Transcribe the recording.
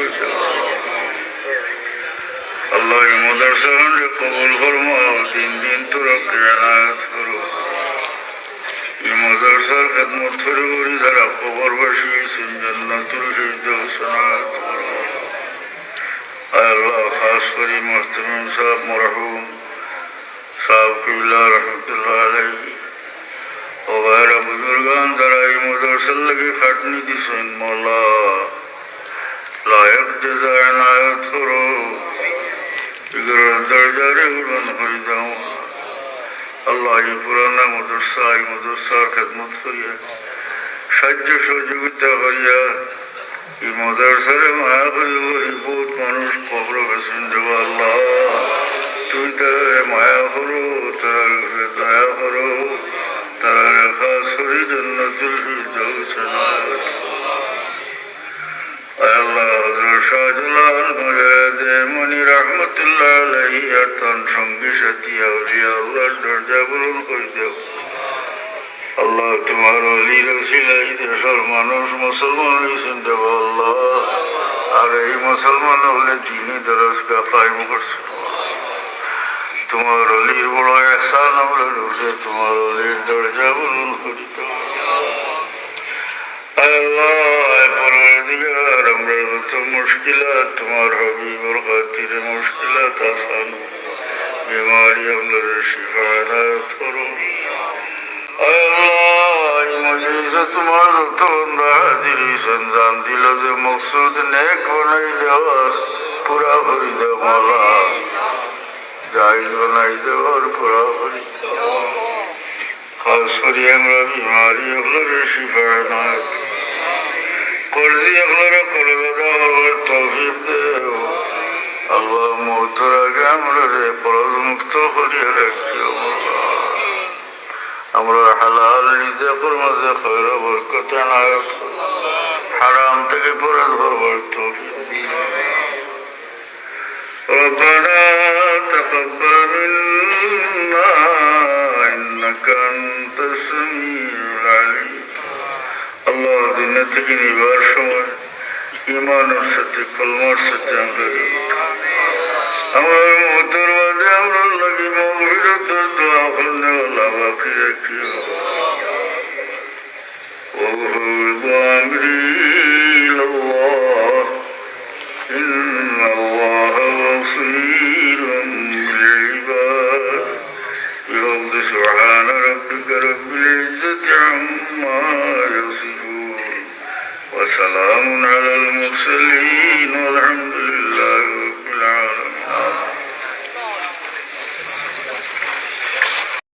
করছে আল্লাহ মদরসাকে কবুল ফরমাও দিন দিন তোরা কেনায়ত করো। মদরসার খেদমত করে করি যারা খবর বসিয়েছেন জন্নাতুল ফিরদৌস সনাত করো। আল্লাহ, খাস করি মোহতমিম সাহেব, মরহুম সাহেব, কিবলা রহমতুল্লাহ আলাইহি। ও ভাইরা বুজুর্গান, যারা এই মদরসার লাগে খাটনি দিছেন, মৌলা। করো এগুলোর দরজারে উড়ন হয়ে যাও আল্লাহ এই পুরানা মদরসা এই সহযোগিতা করিয়া, এই মদরসারে মায়া করিব, এই বহুত মানুষ শাহজালাল মুজাহিদে মনি রহমতুল্লাহ আলাইহি, আর তার সঙ্গী সাথী আউলিয়া আল্লাহর দরজা পূরণ করে দেও। আল্লাহ তোমার অলি রসিলাই দেশের মানুষ মুসলমান হয়েছেন দেব আল্লাহ। আর এই মুসলমান হলে দিনই তোমার অলির বড় এসান আমরা ঢুকছে তোমার অলির দরজা পূরণ করি দেও আল্লাহ পরওয়ারদিগার আমরা যত মুশকিলাত, তোমার হবিবর খাতিরে মুশকিলাত, আসান বিমারি আমরা শিফা এনায়ত করো। তোমার যত বন্ধা হাজির হয়েছেন জান দিল যে মকসুদ নেক বানাই দেওয়ার, পুরা করি দেও মালা। জাহিজ বানাই দেওয়ার, পুরা করি খাস করি আমরা বিমারি আপনার শিফা এনায়ত কর্জি আপনারা করে দেওয়ার তৌফিক দেও আল্লাহ মৌতর আগে আমরা রে পরজ মুক্ত করিয়া রাখিও আমরা হালাল রিজেকের মাঝে খৈর বরকত নায়ক হারাম থেকে পরজ হবার তৌফিক দিও ربنا تقبل منا إنك أنت السميع العليم আল্লাহ দিনের থেকে নিবার সময় ইমানের সাথে কলমার সাথে আমরা আমার মতের বাদে বাকি রাখি وهو ضامري الله إن وسلام على المرسلين والحمد